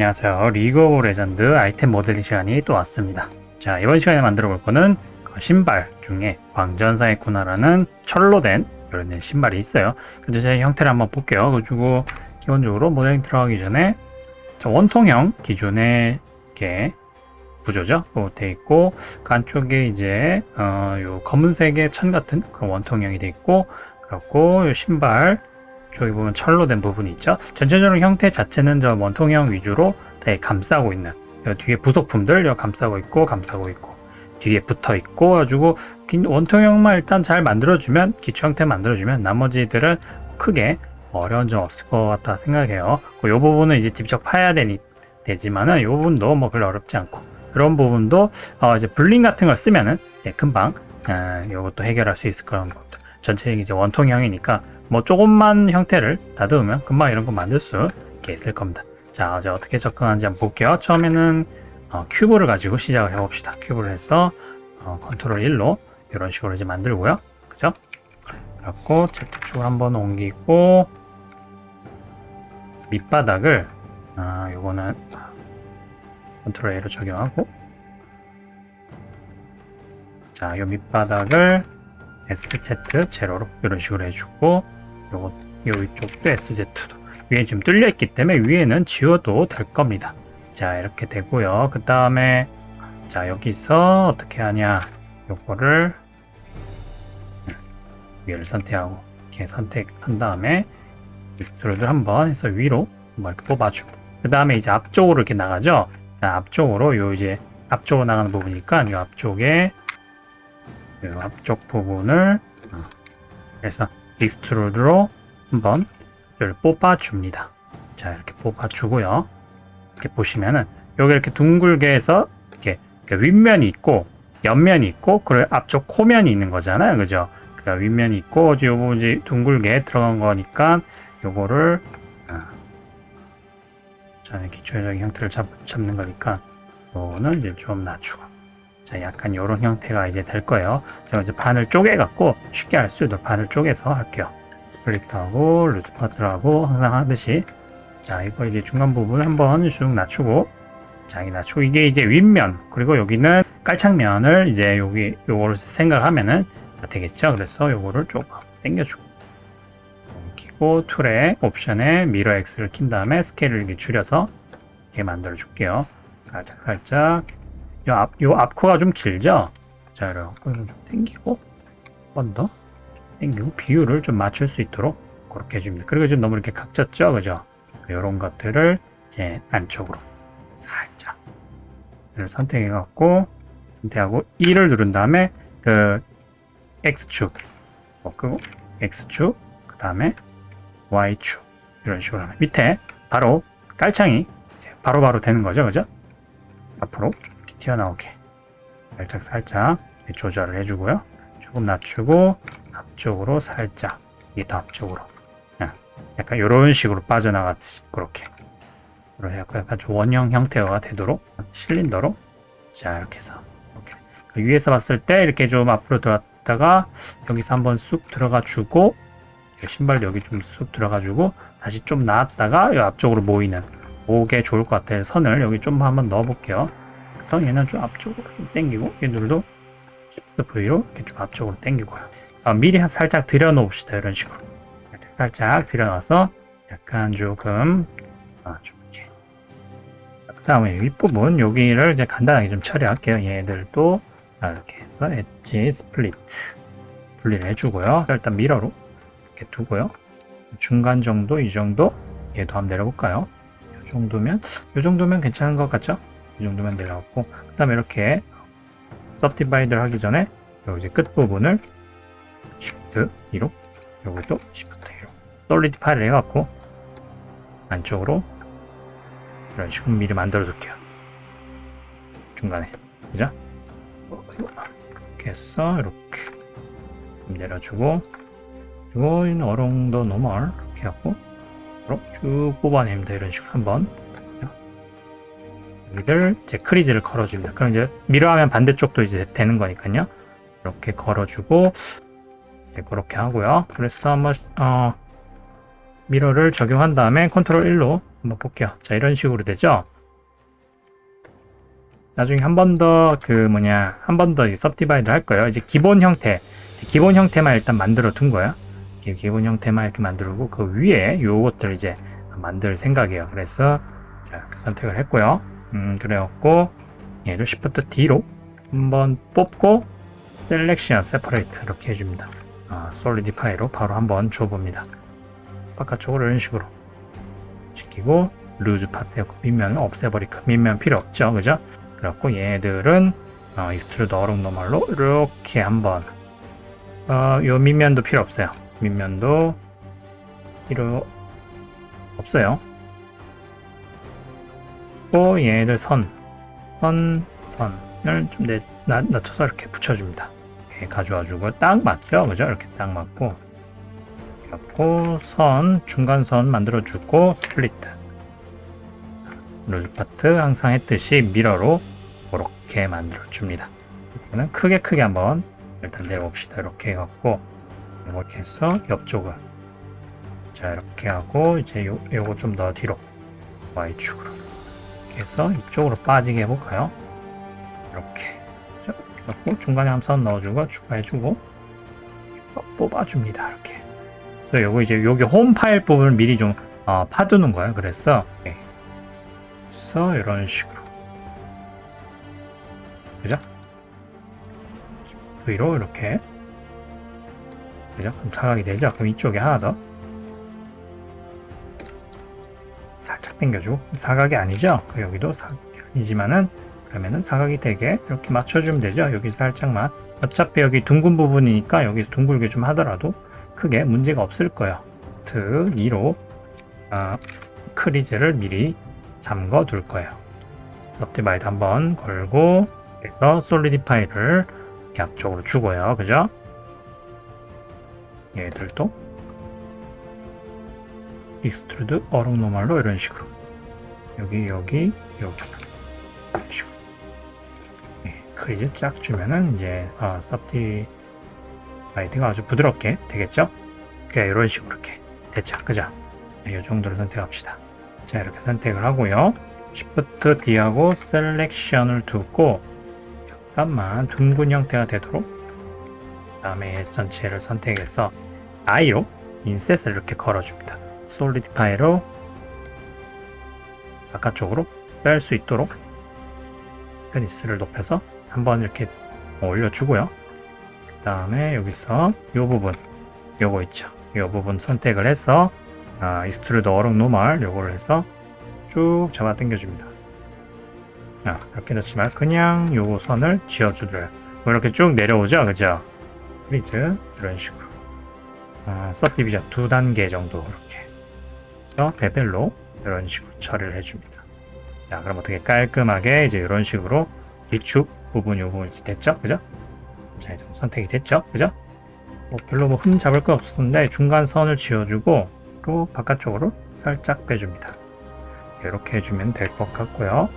안녕하세요. 리그 오브 레전드 아이템 모델링 시간이 또 왔습니다. 자, 이번 시간에 만들어 볼 거는 그 신발 중에 광전사의 군화라는 철로 된 이런 신발이 있어요. 근데 제 형태를 한번 볼게요. 그리고 기본적으로 모델링 들어가기 전에 자, 원통형 기존의 이렇게 구조죠. 뭐돼 있고 그 안쪽에 이제 어, 요 검은색의 천 같은 그런 원통형이 돼 있고 그렇고 요 신발 저기 보면 철로 된 부분이 있죠. 전체적으로 형태 자체는 저 원통형 위주로 다 감싸고 있는 요 뒤에 부속품들 요 감싸고 있고 감싸고 있고 뒤에 붙어 있고 가지고 긴 원통형만 일단 잘 만들어주면 기초 형태 만들어주면 나머지들은 크게 어려운 점 없을 것 같다 생각해요. 이 부분은 이제 직접 파야 되니 되지만은 이 부분도 뭐 별로 어렵지 않고 그런 부분도 어 이제 블링 같은 걸 쓰면은 예, 금방 아, 이것도 해결할 수 있을 그런 것들. 전체 이제 원통형이니까 뭐 조금만 형태를 다듬으면 금방 이런 거 만들 수 있을 겁니다. 자, 이제 어떻게 접근하는지 한번 볼게요. 처음에는 어, 큐브를 가지고 시작을 해봅시다. 큐브를 해서 어, 컨트롤 1로 이런 식으로 이제 만들고요. 그죠? 그래갖고 Z축을 한번 옮기고 밑바닥을 아, 요거는 컨트롤 A로 적용하고 자, 요 밑바닥을 SZ 제로로 이런 식으로 해주고 요거 요 위쪽도 SZ도 위에 지금 뚫려 있기 때문에 위에는 지워도 될 겁니다. 자 이렇게 되고요. 그 다음에 자 여기서 어떻게 하냐 요거를 음, 위를 선택하고 이렇게 선택한 다음에 익스트루드 한번 해서 위로 한번 이렇게 뽑아주고 그 다음에 이제 앞쪽으로 이렇게 나가죠. 자, 앞쪽으로 요 이제 앞쪽으로 나가는 부분이니까 요 앞쪽에 요 앞쪽 부분을 어, 그래서 익스트루드로 한번 이를 뽑아줍니다. 자 이렇게 뽑아주고요. 이렇게 보시면은 여기 이렇게 둥글게 해서 이렇게, 이렇게 윗면이 있고 옆면이 있고 그리고 앞쪽 코면이 있는 거잖아요, 그죠? 그러니까 윗면이 있고 요거 이제 둥글게 들어간 거니까 요거를 아, 자 기초적인 형태를 잡, 잡는 거니까 요거는 이제 좀 낮추고 자 약간 요런 형태가 이제 될 거예요. 제가 이제 반을 쪼개 갖고 쉽게 할 수 있도록 반을 쪼개서 할게요. 스플릿하고 루트 파트하고 항상 하듯이. 자 이거 이제 중간 부분 한번 쭉 낮추고. 자 이 낮추고 이게 이제 윗면. 그리고 여기는 깔창면을 이제 여기 요거를 생각하면은 되겠죠? 그래서 요거를 조금 당겨주고. 옮기고 툴에 옵션에 미러 X를 킨 다음에 스케일을 이렇게 줄여서 이렇게 만들어 줄게요. 살짝 살짝 요 앞 요 앞코가 좀 길죠 자 이렇게 좀 당기고 한 번 더 당기고 비율을 좀 맞출 수 있도록 그렇게 해줍니다. 그리고 지금 너무 이렇게 각졌죠, 그죠? 이런 것들을 이제 안쪽으로 살짝 를 선택해갖고 선택하고 2를 누른 다음에 그 X축 어, 끄고 X축 그 다음에 Y축 이런 식으로 하면 밑에 바로 깔창이 이제 바로 바로 되는 거죠, 그죠? 앞으로 튀어나오게. 살짝 살짝 조절을 해주고요. 조금 낮추고 앞쪽으로 살짝 더 앞쪽으로. 예, 약간 이런 식으로 빠져나가듯이 그렇게. 약간, 약간 좀 원형 형태가 되도록 실린더로 자 이렇게 해서 이렇게. 그 위에서 봤을 때 이렇게 좀 앞으로 들어갔다가 여기서 한번 쑥 들어가 주고 신발 여기 좀 쑥 들어가 주고 다시 좀 나왔다가 이 앞쪽으로 모이는. 오게 좋을 것 같아요. 선을 여기 좀 한번 넣어 볼게요 그래서 얘는 좀 앞쪽으로 좀 당기고 얘들도 V로 이렇게 좀 앞쪽으로 당기고요. 어, 미리 한 살짝 들여놓읍시다 이런 식으로. 살짝, 들여놔서 약간 조금 아, 좀 이렇게. 그 다음에 윗부분 여기를 이제 간단하게 좀 처리할게요. 얘들도 이렇게 해서 엣지 스플릿 분리를 해주고요. 일단 미러로 이렇게 두고요. 중간 정도 이 정도 얘도 한번 내려볼까요? 이 정도면 이 정도면 괜찮은 것 같죠 이 정도면 내려갔고 그 다음에 이렇게 서브디바이드를 하기 전에 요 이제 끝부분을 Shift 2로 요것도 Shift 2로 솔리드 파일을 해갖고 안쪽으로 이런 식으로 미리 만들어 둘게요. 중간에. 그죠? 이렇게 해서 이렇게 좀 내려주고 이 어롱더 노멀 이렇게 해갖고 쭉 뽑아냅니다. 이런 식으로 한번 여기를 이제 크리즈를 걸어줍니다 그럼 이제 미러하면 반대쪽도 이제 되는 거니까요 이렇게 걸어주고 네, 그렇게 하고요. 그래서 한번 어, 미러를 적용한 다음에 컨트롤 1로 한번 볼게요. 자, 이런 식으로 되죠? 나중에 한 번 더 그 뭐냐, 한 번더 섭디바이드 할 거예요. 이제 기본 형태, 기본 형태만 일단 만들어 둔 거예요. 기- 기본 형태만 이렇게 만들고 그 위에 요것들 이제 만들 생각이에요. 그래서 자, 이렇게 선택을 했고요. 음, 그래갖고 얘를 Shift D로 한번 뽑고 셀렉션 세퍼레이트 이렇게 해줍니다. 아, 솔리디파이로 바로 한번 줘봅니다. 바깥쪽으로 이런 식으로 시키고 루즈 파트 밑면 없애버리고 밑면 필요 없죠, 그죠? 그래갖고 얘들은 어, 익스트루드 어록 노멀로 이렇게 한번 어, 요 밑면도 필요 없어요. 밑면도 필요 없어요. 또 얘들 선, 선, 선을 좀 내, 낮, 낮춰서 이렇게 붙여줍니다. 이렇게 가져와주고 딱 맞죠, 그죠? 이렇게 딱 맞고 그래갖고 선, 중간선 만들어주고 스플리트 루즈 파트 항상 했듯이 미러로 이렇게 만들어줍니다. 이거는 크게 크게 한번 일단 내려봅시다. 이렇게 해갖고 이렇게 해서 옆쪽을 자 이렇게 하고 이제 요, 요거 좀 더 뒤로 Y축으로 이렇게 해서 이쪽으로 빠지게 해볼까요? 이렇게 자, 그래갖고 중간에 한선 넣어주고 추가해주고 뽑- 뽑아줍니다. 이렇게 그래서 요거 이제 여기 홈 파일 부분을 미리 좀 어, 파두는 거예요. 그래서 네. 그래서 이런 식으로 그죠? 위로 이렇게 그죠? 그럼 사각이 되죠? 그럼 이쪽에 하나 더 당겨주고 사각이 아니죠? 그 여기도 사각이 아니지만은 그러면은 사각이 되게 이렇게 맞춰주면 되죠? 여기 살짝만 어차피 여기 둥근 부분이니까 여기서 둥글게 좀 하더라도 크게 문제가 없을 거예요. 트 2로 아, 크리즈를 미리 잠궈 둘 거예요. 서브디바이드 한번 걸고 그래서 솔리디파이를 양쪽으로 주고요. 그죠? 얘들도 익스트루드 어록 노멀로 이런 식으로 여기 여기 여기 네, 크리즈 쫙 주면은 이제 어, 서브디바이드가 아주 부드럽게 되겠죠? 그냥 이런 식으로 이렇게 됐죠. 그죠? 네, 이 정도로 선택합시다. 자 이렇게 선택을 하고요. Shift D하고 셀렉션을 두고 약간만 둥근 형태가 되도록 그 다음에 전체를 선택해서 I로 인셋을 이렇게 걸어줍니다. 솔리디파이로 바깥쪽으로 뺄 수 있도록 페니스를 높여서 한번 이렇게 올려주고요. 그 다음에 여기서 이 부분 요거 있죠. 이 부분 선택을 해서 아, 익스트루드 어록 노멀 요거를 해서 쭉 잡아 당겨줍니다. 아, 이렇게 넣지만 그냥 요 선을 지어주더라요. 뭐 이렇게 쭉 내려오죠, 그죠? 프리즈 이런 식으로 아, 서디비전 두 단계 정도 이렇게 그래서 베벨로 이런 식으로 처리를 해줍니다. 자, 그럼 어떻게 깔끔하게 이제 이런 식으로 뒤축 부분 요 부분 이제 됐죠, 그죠? 자, 이제 선택이 됐죠, 그죠? 뭐 별로 뭐 흠 잡을 거 없었는데 중간 선을 지어주고 또 바깥쪽으로 살짝 빼줍니다. 이렇게 해주면 될 것 같고요.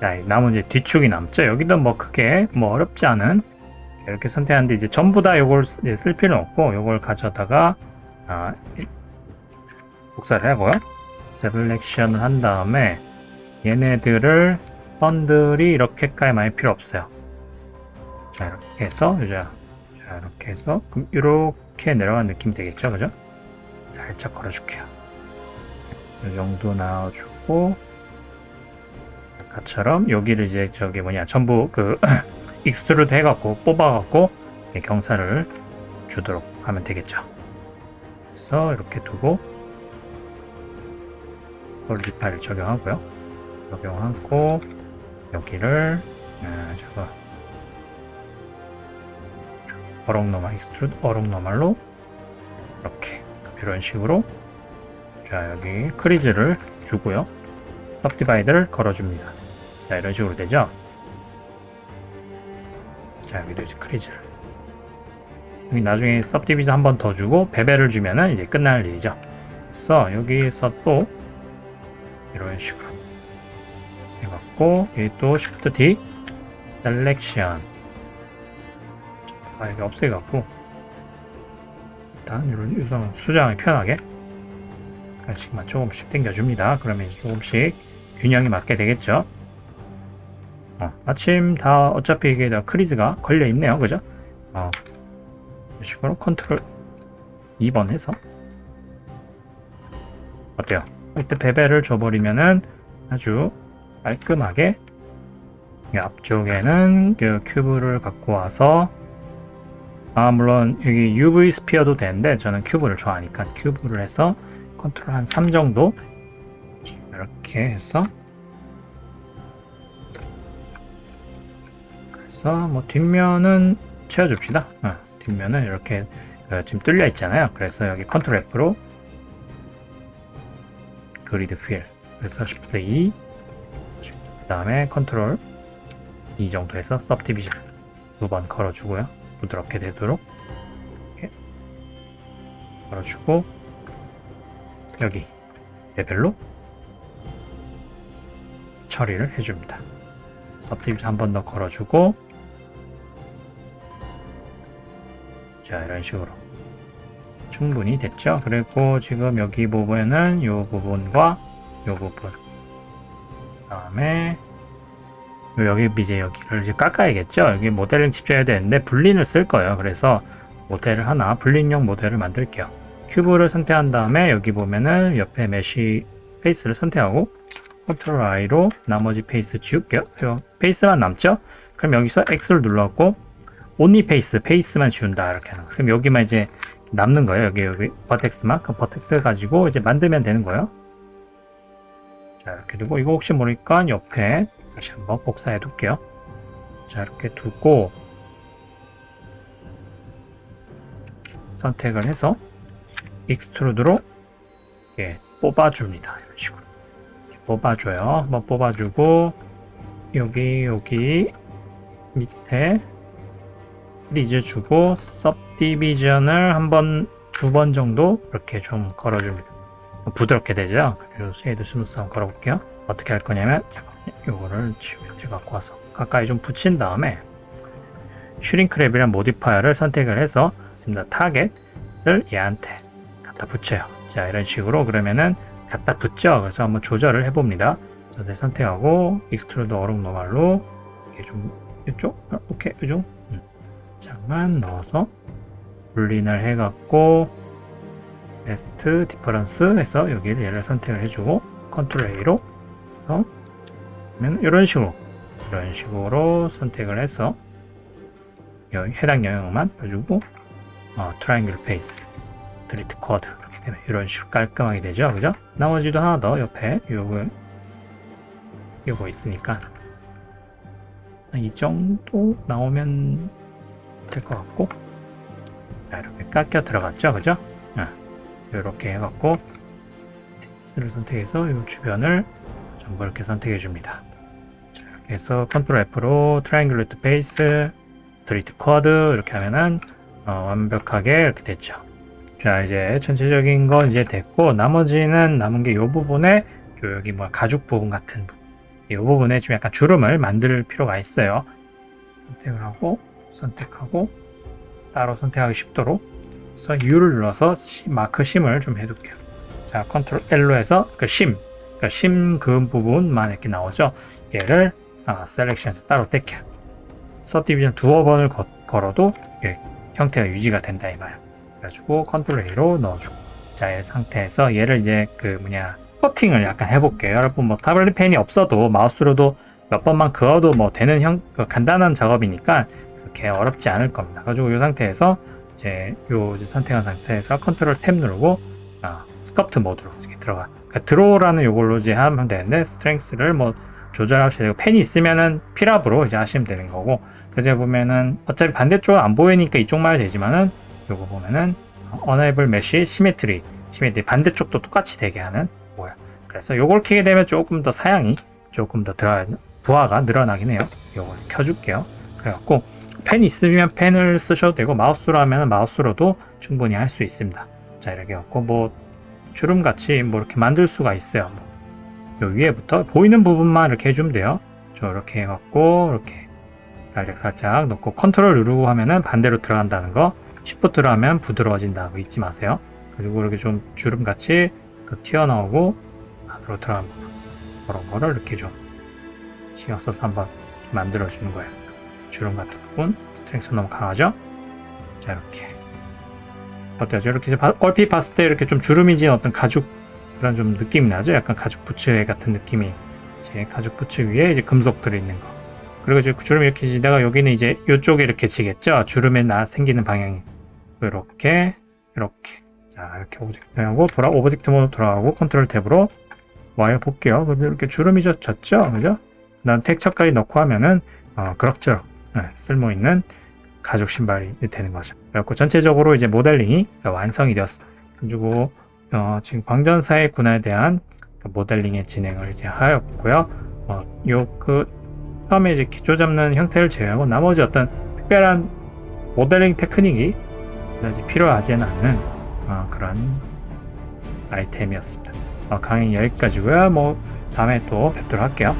자, 이 남은 이제 뒤축이 남죠. 여기도 뭐 크게 뭐 어렵지 않은 이렇게 선택하는데 이제 전부 다 이걸 쓰- 쓸 필요는 없고 이걸 가져다가 아, 이- 복사를 하고요. 셀렉션을 한 다음에 얘네들을 선들이 이렇게까지 많이 필요 없어요. 자 이렇게 해서 이제 자 이렇게 해서 그럼 이렇게 내려가는 느낌이 되겠죠, 그죠? 살짝 걸어줄게요. 이 정도 나와주고 아까처럼 여기를 이제 저기 뭐냐 전부 그 익스트루드 해갖고 뽑아갖고 이 경사를 주도록 하면 되겠죠. 그래서 이렇게 두고 솔리파이를 적용하고요. 적용하고 여기를 아, 저거 어록 노멀 익스트루드 어록 노멀로 이렇게 이런 식으로 자 여기 크리즈를 주고요. 섭디바이드를 걸어줍니다. 자 이런 식으로 되죠. 자 여기도 이제 크리즈를 여기 나중에 섭디비전 한 번 더 주고 베벨을 주면은 이제 끝날 일이죠. 그래서 여기서 또 이런 식으로 해갖고 여기 또 Shift D 셀렉션 아 여기 없애갖고 일단 이런 이런 수정이 편하게 약간씩만 조금씩 당겨줍니다. 그러면 조금씩 균형이 맞게 되겠죠. 어, 마침 다 어차피 이게 다 크리즈가 걸려 있네요. 그죠? 어, 이런 식으로 컨트롤 2번 해서 어때요? 이때 베벨을 줘버리면은 아주 깔끔하게 이 앞쪽에는 그 큐브를 갖고 와서 아 물론 여기 UV 스피어도 되는데 저는 큐브를 좋아하니까 큐브를 해서 컨트롤 한 3 정도 이렇게 해서 그래서 뭐 뒷면은 채워줍시다. 어, 뒷면은 이렇게 어, 지금 뚫려 있잖아요. 그래서 여기 컨트롤 F로 그리드 필 그래서 Shift E 그 다음에 컨트롤 이 정도에서 subdivision 두 번 걸어주고요. 부드럽게 되도록. 이렇게 걸어주고 여기 레벨로 처리를 해줍니다. Subdivision 한 번 더 걸어주고 자 이런 식으로 충분히 됐죠 그리고 지금 여기 부분은 이 부분과 이 부분 다음에 여기 이제 여기를 이제 깎아야겠죠. 여기 모델링 집중해야 되는데 불린을 쓸 거예요. 그래서 모델을 하나 불린용 모델을 만들게요. 큐브를 선택한 다음에 여기 보면은 옆에 메쉬 페이스를 선택하고 컨트롤 I로 나머지 페이스 지울게요. 요 페이스만 남죠? 그럼 여기서 X를 눌렀고 only 페이스 페이스만 지운다 이렇게 하는 거예요. 그럼 여기만 이제 남는 거예요. 여기 여기 버텍스만 그 버텍스 가지고 이제 만들면 되는 거예요. 자 이렇게 두고 이거 혹시 모르니까 옆에 다시 한번 복사해 둘게요. 자, 이렇게 두고 선택을 해서 익스트루드로 이렇게 뽑아줍니다. 이런 식으로 뽑아줘요. 한번 뽑아주고 여기 여기 밑에 리즈 주고 subdivision을 한 번 두 번 정도 이렇게 좀 걸어줍니다. 부드럽게 되죠. 그리고 쉐이드 스무스 한번 걸어볼게요. 어떻게 할 거냐면 요거를 지오메트리 갖고 와서 가까이 좀 붙인 다음에 슈링크랩이란 모디파이어를 선택을 해서 있습니다. 타겟을 얘한테 갖다 붙여요. 자 이런 식으로 그러면은 갖다 붙죠. 그래서 한번 조절을 해봅니다. 저를 선택하고 익스트루드 어록 노말로 이렇게 좀 이쪽 어, 오케이 이쪽 음. 잠깐 넣어서 분린을 해갖고 베스트 디퍼런스 해서 여기를 얘를 선택을 해주고 컨트롤 A로 해서 그러면 이런 식으로 이런 식으로 선택을 해서 해당 영역만 해주고 어, 트라이앵글 페이스 드리트 코드 이런 식으로 깔끔하게 되죠? 그죠? 나머지도 하나 더 옆에 요거 요거 있으니까. 이 정도 나오면 될 것 같고 자 이렇게 깎여 들어갔죠 그죠 이렇게 해갖고 페이스를 선택해서 이 주변을 전부 이렇게 선택해 줍니다. 자, 이렇게 해서 컨트롤 F로 트라이앵글레트 페이스, 드리트 쿼드 이렇게 하면은 어, 완벽하게 이렇게 됐죠. 자 이제 전체적인 건 이제 됐고 나머지는 남은 게 이 부분에 요 여기 뭐 가죽 부분 같은 부분 이 부분에 좀 약간 주름을 만들 필요가 있어요. 선택을 하고 선택하고 따로 선택하기 쉽도록 그래서 U를 눌러서 마크 심을 좀 해둘게요. 자 컨트롤 L로 해서 그 심, 그 심 그 부분만 이렇게 나오죠. 얘를 아, 셀렉션에서 따로 떼켜. 서디비전 두어 번을 거, 걸어도 예, 형태가 유지가 된다 이 말. 그래가지고 컨트롤 A로 넣어주고. 자, 이 상태에서 얘를 이제 그 뭐냐 커팅을 약간 해볼게요. 여러분 뭐 타블릿 펜이 없어도 마우스로도 몇 번만 그어도 뭐 되는 형그 간단한 작업이니까 그렇게 어렵지 않을 겁니다. 가지고 이 상태에서 이제 요 선택한 상태에서 컨트롤 탭 누르고 아, 스커프트 모드로 들어가. 그러니까 드로우라는 요걸로 이제 하면 되는데 스트렝스를 뭐 조절하셔야 되고 펜이 있으면은 필압으로 이제 하시면 되는 거고 그제 보면은 어차피 반대쪽 안 보이니까 이쪽만 되지만은 요거 보면은 Enable Mesh Symmetry 시메트리 반대쪽도 똑같이 되게 하는 뭐야. 그래서 요걸 켜게 되면 조금 더 사양이 조금 더 들어 부하가 늘어나긴 해요. 요걸 켜줄게요. 그래갖고 펜 있으면 펜을 쓰셔도 되고 마우스로 하면 마우스로도 충분히 할 수 있습니다. 자 이렇게 갖고 뭐 주름같이 뭐 이렇게 만들 수가 있어요. 요 위에부터 보이는 부분만 이렇게 해주면 돼요. 저 이렇게 해갖고 이렇게 살짝 살짝 넣고 컨트롤 누르고 하면은 반대로 들어간다는 거. 시프트로 하면 부드러워진다고 잊지 마세요. 그리고 이렇게 좀 주름같이 그 튀어나오고 안으로 들어간 부분 그런 거를 이렇게 좀 신경 써서 한번 만들어 주는 거예요. 주름 같은 부분 스트렝스 너무 강하죠? 자 이렇게 어때요? 이렇게 이제 바- 얼핏 봤을 때 이렇게 좀 주름이 진 어떤 가죽 그런 좀 느낌이 나죠? 약간 가죽 부츠 같은 느낌이 제 가죽 부츠 위에 이제 금속 들어있는 거 그리고 이제 주름이 이렇게 지다가 여기는 이제 이쪽에 이렇게 지겠죠? 주름에 나 생기는 방향이 이렇게 이렇게 자 이렇게 오브젝트 하고 돌아 오브젝트 모드 돌아가고 컨트롤 탭으로 와요 볼게요. 그럼 이렇게 주름이 졌- 졌죠, 그죠? 난 텍처까지 넣고 하면은 어, 그럭저럭 네, 쓸모 있는 가죽 신발이 되는 거죠. 그래고 전체적으로 이제 모델링이 완성이 되었습니다. 그리고 어, 지금 광전사의 군화에 대한 그 모델링의 진행을 이제 하였고요. 어, 요그 처음에 이제 기초 잡는 형태를 제외하고 나머지 어떤 특별한 모델링 테크닉이 그다지 필요하지는 않는 어, 그런 아이템이었습니다. 어, 강의 여기까지고요. 뭐 다음에 또 뵙도록 할게요.